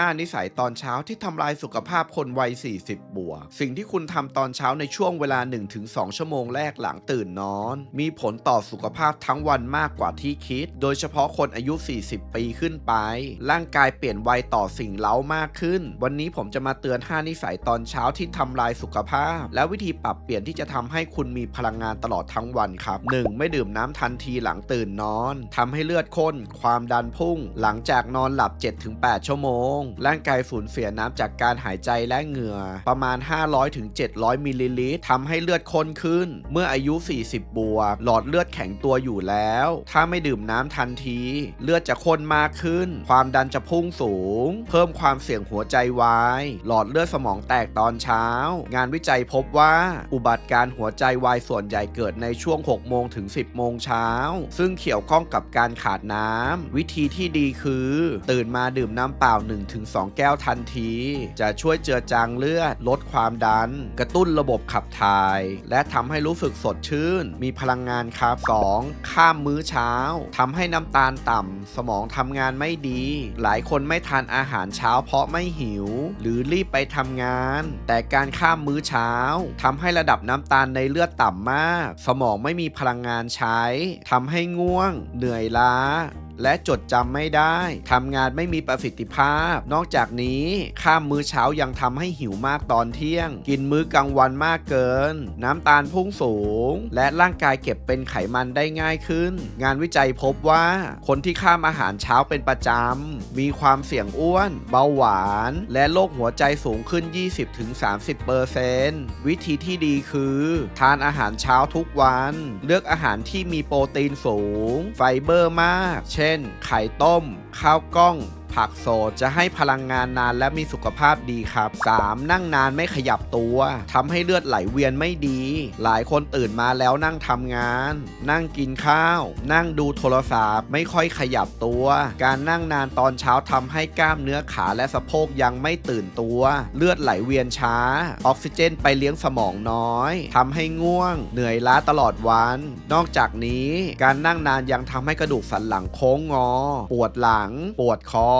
5 นิสัยตอนเช้าที่ทำลายสุขภาพคนวัย 40 บวก สิ่งที่คุณทำตอนเช้าในช่วงเวลา 1-2 ชั่วโมงแรกหลังตื่นนอน มีผลต่อสุขภาพทั้งวันมากกว่าที่คิด โดยเฉพาะคนอายุ 40 ปีขึ้นไป ร่างกายเปลี่ยนวัยต่อสิ่งเล้ามากขึ้น วันนี้ผมจะมาเตือน 5 นิสัยตอนเช้าที่ทำลายสุขภาพ และวิธีปรับเปลี่ยนที่จะทำให้คุณมีพลังงานตลอดทั้งวันครับ 1. ไม่ดื่มน้ำทันทีหลังตื่นนอนทำให้เลือดข้น ความดันพุ่ง หลังจากนอนหลับ 7-8 ชั่วโมงร่างกายสูญเสียน้ำจากการหายใจและเหงื่อ ประมาณ 500-700 มิลลิลิตรทำให้เลือดข้นขึ้น เมื่ออายุ 40 บวก หลอดเลือดแข็งตัวอยู่แล้ว ถ้าไม่ดื่มน้ำทันที เลือดจะข้นมากขึ้น ความดันจะพุ่งสูง เพิ่มความเสี่ยงหัวใจวาย หลอดเลือดสมองแตกตอนเช้า งานวิจัยพบว่า อุบัติการหัวใจวายส่วนใหญ่เกิดในช่วง 6 โมงถึง 10 โมงเช้า ซึ่งเกี่ยวข้องกับการขาดน้ำ วิธีที่ดีคือ ตื่นมาดื่มน้ำเปล่า1 1-2แก้วทันที จะช่วยเจือจางเลือด ลดความดัน กระตุ้นระบบขับถ่าย และทำให้รู้สึกสดชื่น มีพลังงานครับ 2. ข้ามมื้อเช้าทำให้น้ำตาลต่ำสมองทำงานไม่ดี หลายคนไม่ทานอาหารเช้าเพราะไม่หิว หรือรีบไปทำงาน แต่การข้ามมื้อเช้าทำให้ระดับน้ำตาลในเลือดต่ำมาก สมองไม่มีพลังงานใช้ทำให้ง่วง เหนื่อยล้าและจดจำไม่ได้ทำงานไม่มีประสิทธิภาพ นอกจากนี้ข้ามมื้อเช้ายังทำให้หิวมากตอนเที่ยง กินมื้อกลางวันมากเกิน น้ำตาลพุ่งสูง และร่างกายเก็บเป็นไขมันได้ง่ายขึ้น งานวิจัยพบว่า คนที่ข้ามอาหารเช้าเป็นประจำ มีความเสี่ยงอ้วน เบาหวาน และโรคหัวใจสูงขึ้น 20-30%วิธีที่ดีคือ ทานอาหารเช้าทุกวัน เลือกอาหารที่มีโปรตีนสูง ไฟเบอร์มากเช่นไข่ต้ม ข้าวกล้อง ผักโสดจะให้พลังงานนานและมีสุขภาพดีครับ 3. นั่งนานไม่ขยับตัวทำให้เลือดไหลเวียนไม่ดี หลายคนตื่นมาแล้วนั่งทำงาน นั่งกินข้าว นั่งดูโทรศัพท์ไม่ค่อยขยับตัว การนั่งนานตอนเช้าทำให้กล้ามเนื้อขาและสะโพกยังไม่ตื่นตัว เลือดไหลเวียนช้า ออกซิเจนไปเลี้ยงสมองน้อยทำให้ง่วง เหนื่อยล้าตลอดวัน นอกจากนี้ การนั่งนานยังทำให้กระดูกสันหลังโค้งงอ ปวดหลัง ปวดคอ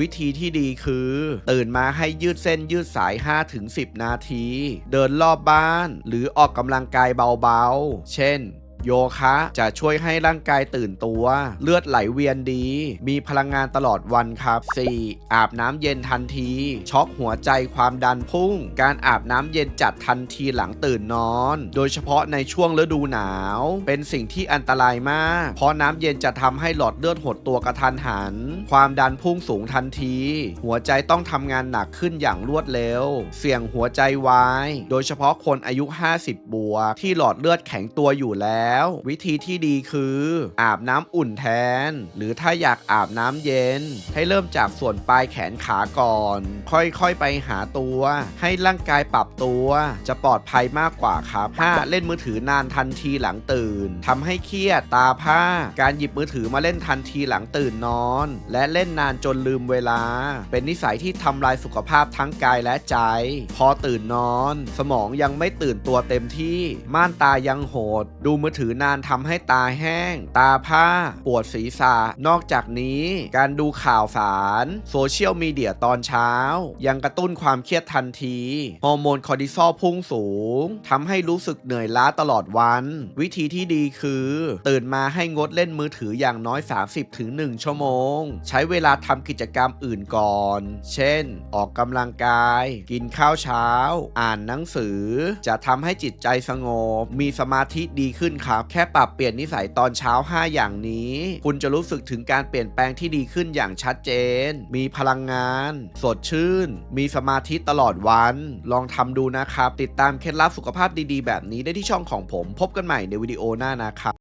วิธีที่ดีคือ ตื่นมาให้ยืดเส้นยืดสาย 5-10 นาที เดินรอบบ้าน หรือออกกำลังกายเบาๆ เช่น โยคะจะช่วยให้ร่างกายตื่นตัว เลือดไหลเวียนดี มีพลังงานตลอดวันครับ 4. อาบน้ำเย็นทันที ช็อกหัวใจความดันพุ่ง การอาบน้ำเย็นจัดทันทีหลังตื่นนอน โดยเฉพาะในช่วงฤดูหนาว เป็นสิ่งที่อันตรายมาก เพราะน้ำเย็นจะทำให้หลอดเลือดหดตัวกระทันหัน ความดันพุ่งสูงทันที หัวใจต้องทำงานหนักขึ้นอย่างรวดเร็ว เสี่ยงหัวใจวาย โดยเฉพาะคนอายุ 50 บวก ที่หลอดเลือดแข็งตัวอยู่แล้ววิธีที่ดีคืออาบน้ำอุ่นแทน หรือถ้าอยากอาบน้ำเย็น ให้เริ่มจากส่วนปลายแขนขาก่อน ค่อยๆไปหาตัว ให้ร่างกายปรับตัว จะปลอดภัยมากกว่าครับ 5. เล่นมือถือนานทันทีหลังตื่นทำให้เครียดตาผ้า การหยิบมือถือมาเล่นทันทีหลังตื่นนอน และเล่นนานจนลืมเวลา เป็นนิสัยที่ทำลายสุขภาพทั้งกายและใจ พอตื่นนอน สมองยังไม่ตื่นตัวเต็มที่ม่านตายังโหด ดูมือถือถือนานทำให้ตาแห้ง ตาผ้า ปวดศีรษะ นอกจากนี้ การดูข่าวสาร โซเชียลมีเดียตอนเช้า ยังกระตุ้นความเครียดทันที ฮอร์โมนคอร์ติซอลพุ่งสูงทำให้รู้สึกเหนื่อยล้าตลอดวัน วิธีที่ดีคือ ตื่นมาให้งดเล่นมือถืออย่างน้อย 30-1 ชั่วโมง ใช้เวลาทำกิจกรรมอื่นก่อน เช่น ออกกำลังกาย กินข้าวเช้า อ่านหนังสือ จะทำให้จิตใจสงบ มีสมาธิดีขึ้นครับ แค่ปรับเปลี่ยนนิสัยตอนเช้า 5 อย่างนี้ คุณจะรู้สึกถึงการเปลี่ยนแปลงที่ดีขึ้นอย่างชัดเจน มีพลังงาน สดชื่น มีสมาธิตลอดวัน ลองทำดูนะครับ ติดตามเคล็ดลับสุขภาพดีๆ แบบนี้ได้ที่ช่องของผม พบกันใหม่ในวิดีโอหน้านะครับ